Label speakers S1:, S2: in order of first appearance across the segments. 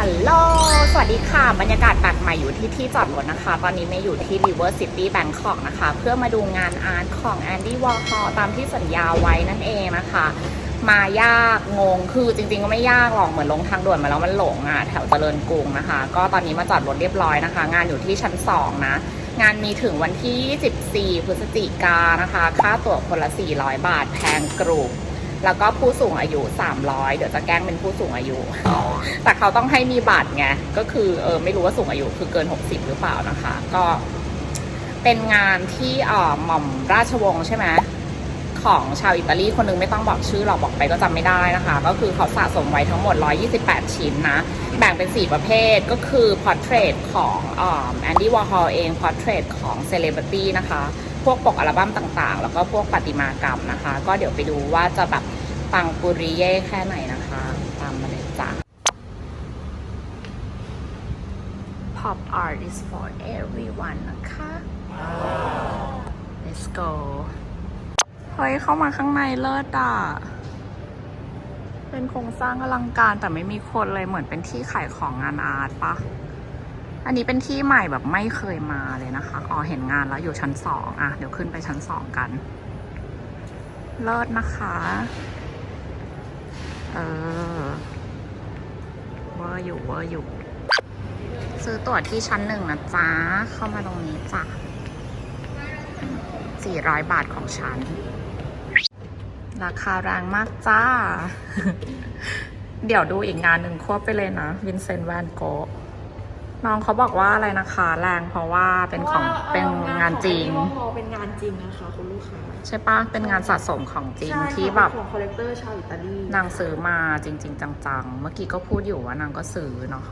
S1: ฮัลโหล สวัสดีค่ะ บรรยากาศแปลกใหม่อยู่ที่ที่จอดรถนะคะ ตอนนี้เมย์อยู่ที่ River City Bangkok นะคะ เพื่อมาดูงานอาร์ตของ Andy Warhol ตามที่สัญญาไว้นั่นเองนะคะ มายากงง คือจริงๆก็ไม่ยากหรอก เหมือนลงทางด่วนมาแล้วมันหลงอะแถวเจริญกรุงนะคะ ก็ตอนนี้มาจอดรถเรียบร้อยนะคะ งานอยู่ที่ชั้น 2 นะ งานมีถึงวันที่24พฤศจิกายนนะคะ ค่าตั๋วคนละ 400 บาท แพงกรุบ แล้วก็ผู้สูงอายุ 300 เดี๋ยวจะแกล้งเป็นผู้สูงอายุ แต่เขาต้องให้มีบัตรไง ก็คือเออไม่รู้ว่าสูงอายุคือเกิน 60 หรือเปล่านะคะ ก็เป็นงานที่เอ่อหม่อมราชวงศ์ใช่ไหมของชาวอิตาลีคนหนึงไม่ต้องบอกชื่อหรอกบอกไปก็จำไม่ได้นะคะ ก็คือเขาสะสมไว้ทั้งหมด 128 ชิ้นนะ แบ่งเป็น 4 ประเภทก็คือพอร์เทรตของแอนดี้วอร์ฮอลเองพอร์เทรตของเซเลบริตี้นะคะ พวกปกอัลบั้มต่างๆ แล้วก็พวกประติมากรรมนะคะ ก็เดี๋ยวไปดูว่าจะแบบปังปุริเย่แค่ไหนนะคะ ตามมาเลยจ้ะ Pop art is for everyone นะคะ Let's go เฮ้ยเข้ามาข้างในเลิศอะ เป็นโครงสร้างอลังการแต่ไม่มีคนเลยเหมือนเป็นที่ขายของงานอาร์ตปะ อันนี้เป็นที่ใหม่แบบไม่เคยมาเลยนะคะ อ๋อเห็นงานแล้วอยู่ชั้นสองอะ เดี๋ยวขึ้นไปชั้นสองกัน เลิศนะคะ เออเวอร์อยู่เวอร์อยู่ ซื้อตั๋วที่ชั้นหนึ่งนะจ๊ะ เข้ามาตรงนี้จ้ะ400บาทของฉัน ราคาแรงมากจ้า เดี๋ยวดูอีกงานหนึ่งควบไปเลยนะ วินเซนต์แวนโกะ น้องเขาบอกว่าอะไรนะคะแรงเพราะว่าเป็นของเป็นงานจริง
S2: พอเป็นงานจริงนะคะคุณลูกค้า
S1: ใช่ปะเป็นงานสะสมของจริง
S2: ใช่ค่ะ
S1: ที่แบบ
S2: เป็นของคอลเลกเตอร์ชาวอิตาลี
S1: นางซื้อมาจริง ๆ จังๆ เมื่อกี้ก็พูดอยู่ว่านางก็ซื้อเนาะ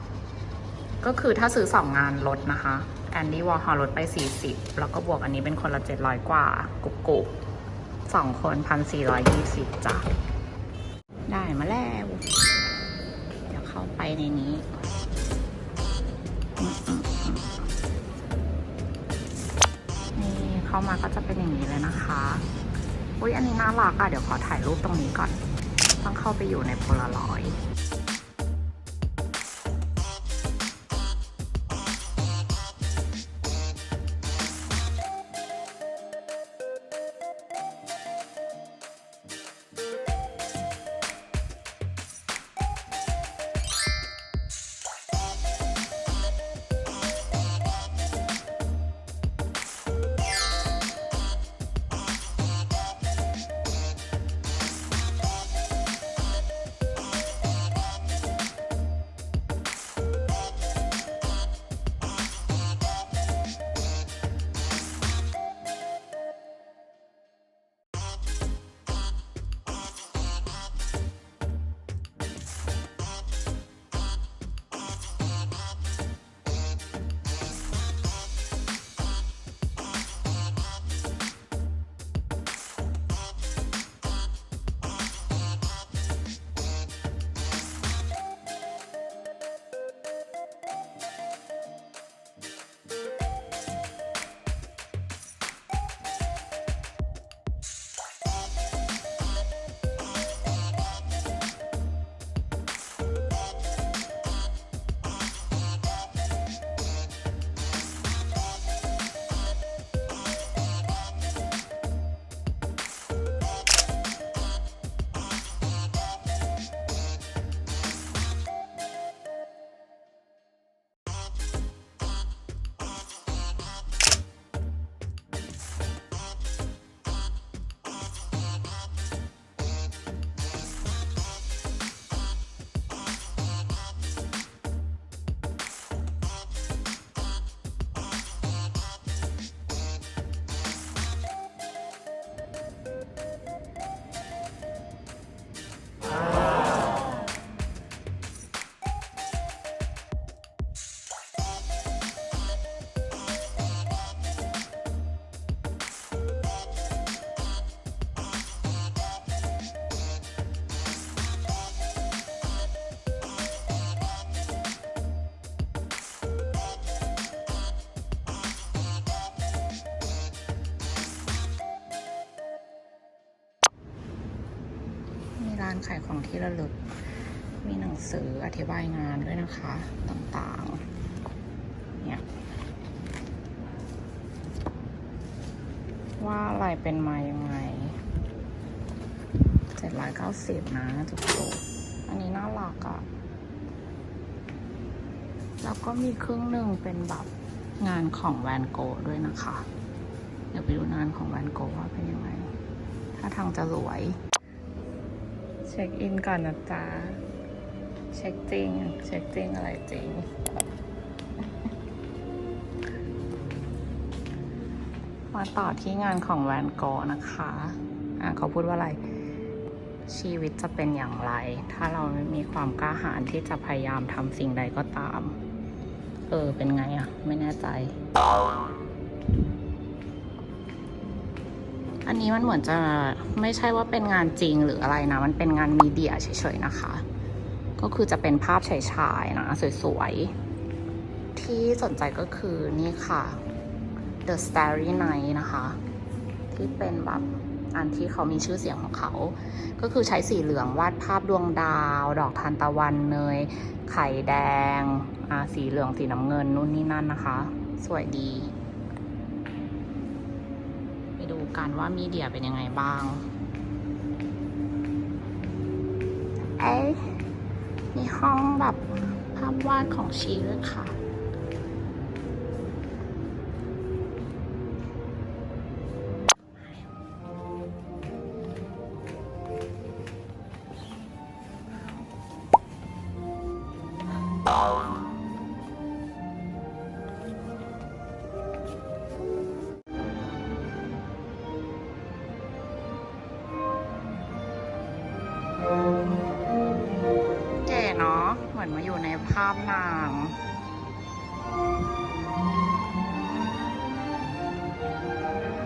S1: ก็คือถ้าซื้อสองงานลดนะคะแอนดี้วอลฮอลลดไป 40 แล้วก็บวกอันนี้เป็นคนละ 700 กว่า กุบกุบสองคนพันสี่ร้อยยี่สิบจ้ะได้มาแล้ว เดี๋ยวเข้าไปในนี้อืมอืมอืม นี่เข้ามาก็จะเป็นอย่างนี้เลยนะคะ อุ้ยอันนี้น่ารักอะเดี๋ยวขอถ่ายรูปตรงนี้ก่อน ต้องเข้าไปอยู่ในโพลารอยด์านขายของที่ระลึก มีหนังสืออธิบายงานด้วยนะคะ ต่างๆ เนี่ย ว่าอะไรเป็นมายังไงเจ็ดร้อยเก้าสิบนะจุกๆอันนี้น่ารักอะแล้วก็มีครึ่งหนึ่งเป็นแบบงานของแวนโกด้วยนะคะ เดี๋ยวไปดูงานของแวนโกว่าเป็นยังไง ถ้าทางจะสวย เช็คอินก่อนนะจ๊ะ เช็คจริง เช็คจริงอะไรจริง มาต่อที่งานของแวนโกะนะคะ อะเขาพูดว่าอะไร ชีวิตจะเป็นอย่างไร ถ้าเราไม่มีความกล้าหาญที่จะพยายามทำสิ่งใดก็ตาม เออ เป็นไงอะ ไม่แน่ใจ อันนี้มันเหมือนจะไม่ใช่ว่าเป็นงานจริงหรืออะไรนะ มันเป็นงานมีเดียเฉยๆนะคะ ก็คือจะเป็นภาพฉายๆนะ สวยๆ ที่สนใจก็คือนี่ค่ะ The Starry Night นะคะ ที่เป็นแบบอันที่เขามีชื่อเสียงของเขา ก็คือใช้สีเหลืองวาดภาพดวงดาว ดอกทานตะวันเนย ไข่แดงอ่าสีเหลืองสีน้ำเงินนู่นนี่นั่นนะคะ สวยดี กันว่ามีเดียเป็นยังไงบ้างเอ๊ะมีห้องแบบภาพวาดของชีด้วยค่ะ ภาพนาง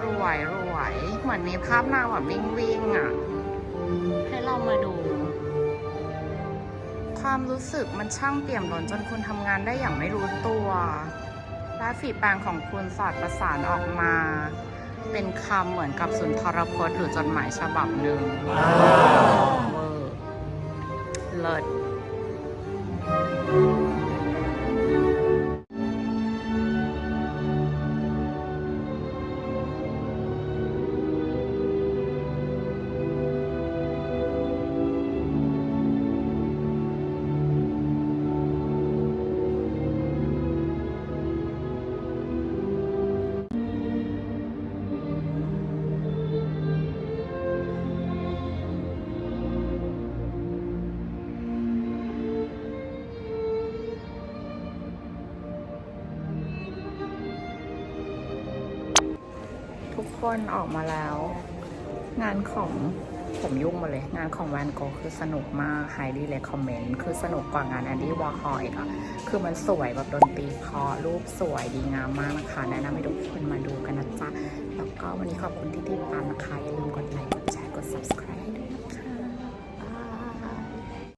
S1: รวยรวยเหมือนมีภาพนางแบบวิ่งวิ่งอะ ให้เรามาดู ความรู้สึกมันช่างเปี่ยมล้นจนคุณทำงานได้อย่างไม่รู้ตัวและฝีแปรงของคุณสอดประสานออกมา เป็นคำเหมือนกับสุนทรพจน์หรือจดหมายฉบับหนึ่งเวอร์เลิศ ทุ คนออกมาแล้ว งานของผมยุ่งหมาเลย งานของแวนโกคือสนุกมาก highly recommend คือสนุกกว่างานแอนดี้วอร์ฮอลอีกอะคือมันสวยแบบดนตรีเพราะรูปสวยดีงามมากนะคะ แนะนำให้ทุกคนมาดูกันนะจ๊ะ แล้วก็วันนี้ขอบคุณที่ติดตามนะคะ อย่าลืมกดไลค์ กดแชร์ กด subscribe